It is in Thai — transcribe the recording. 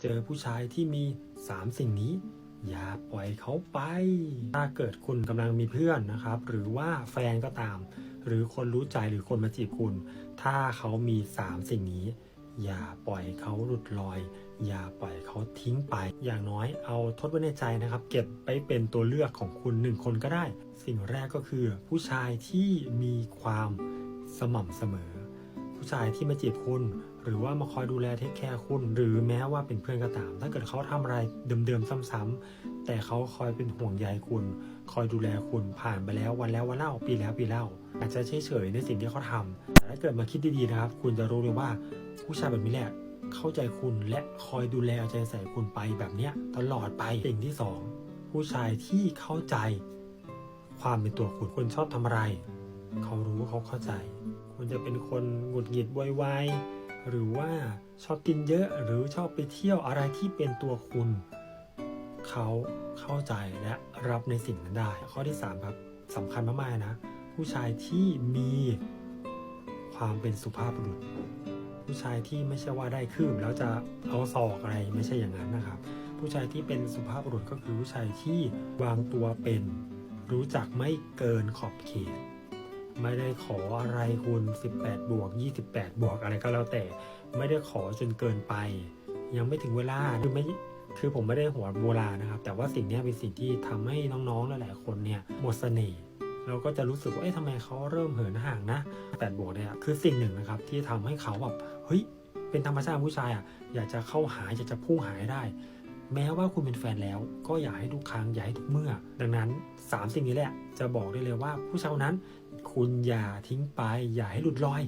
เจอผู้ชายที่มี 3 สิ่งนี้ อย่าปล่อยเขาไป ถ้าเกิดคุณกำลังมีเพื่อนนะครับ หรือว่าแฟนก็ตาม หรือคนรู้ใจหรือคนมาจีบคุณ ถ้าเขามี 3 สิ่งนี้ อย่าปล่อยเขาหลุดลอย อย่าปล่อยเขาทิ้งไป อย่างน้อยเอาทดไว้ในใจนะครับ เก็บไปเป็นตัวเลือกของคุณหนึ่งคนก็ได้ สิ่งแรกก็คือ ผู้ชายที่มีความสม่ำเสมอ ผู้ชายที่มาจีบคุณ หรือว่ามาคอยดูแลเทคแคร์คุณ หรือแม้ว่าเป็นเพื่อนก็ตาม ถ้าเกิดเขาทำอะไรเดิมๆซ้ำๆแต่เขาคอยเป็นห่วงใยคุณ คอยดูแลคุณผ่านไปแล้ววันแล้ววันเล่าปีแล้วปีเล่า อาจจะเฉยๆในสิ่งที่เขาทำแต่ถ้าเกิดมาคิดดีๆนะครับ คุณจะรู้เลยว่าผู้ชายแบบนี้แหละเข้าใจคุณและคอยดูแลเอาใจใส่คุณไปแบบเนี้ยตลอดไปสิ่งที่สองผู้ชายที่เข้าใจ ความเป็นตัวคุณคนชอบทำอะไร เขารู้เขาเข้าใจ คุณจะเป็นคนหงุดหงิดไวๆหรือว่าชอบกินเยอะหรือชอบไปเที่ยวอะไรที่เป็นตัวคุณ เขาเข้าใจและรับในสิ่งนั้นได้ ข้อที่ 3 ครับสำคัญมากๆนะ ผู้ชายที่มีความเป็นสุภาพบุรุษ ผู้ชายที่ไม่ใช่ว่าได้คืบแล้วจะเอาศอกอะไรไม่ใช่อย่างนั้นนะครับ ผู้ชายที่เป็นสุภาพบุรุษก็คือผู้ชายที่วางตัวเป็น รู้จักไม่เกินขอบเขต ไม่ได้ขออะไรคุณ 18 บวก 28 บวกอะไรก็แล้วแต่ ไม่ได้ขอจนเกินไป ยังไม่ถึงเวลาคือไม่คือผมไม่ได้หัวโบราณนะครับ แต่ว่าสิ่งนี้เป็นสิ่งที่ทำให้น้องๆ หลายๆคนเนี่ยหมดเสน่ห์เราก็จะรู้สึกว่าเอ๊ะทำไมเขาเริ่มเหินห่างนะ8บวกเนี่ยคือสิ่งหนึ่งนะครับที่ทำให้เขาแบบเฮ้ยเป็นธรรมชาติผู้ชายอะอยากจะเข้าหาอยากจะพุ่งหาให้ได้ แม้ว่าคุณเป็นแฟนแล้ว ก็อย่าให้ทุกครั้งอย่าให้ทุกเมื่อ ดังนั้น 3 สิ่งนี้แหละ จะบอกได้เลยว่าผู้ชายนั้น คุณอย่าทิ้งไป อย่าให้หลุดลอย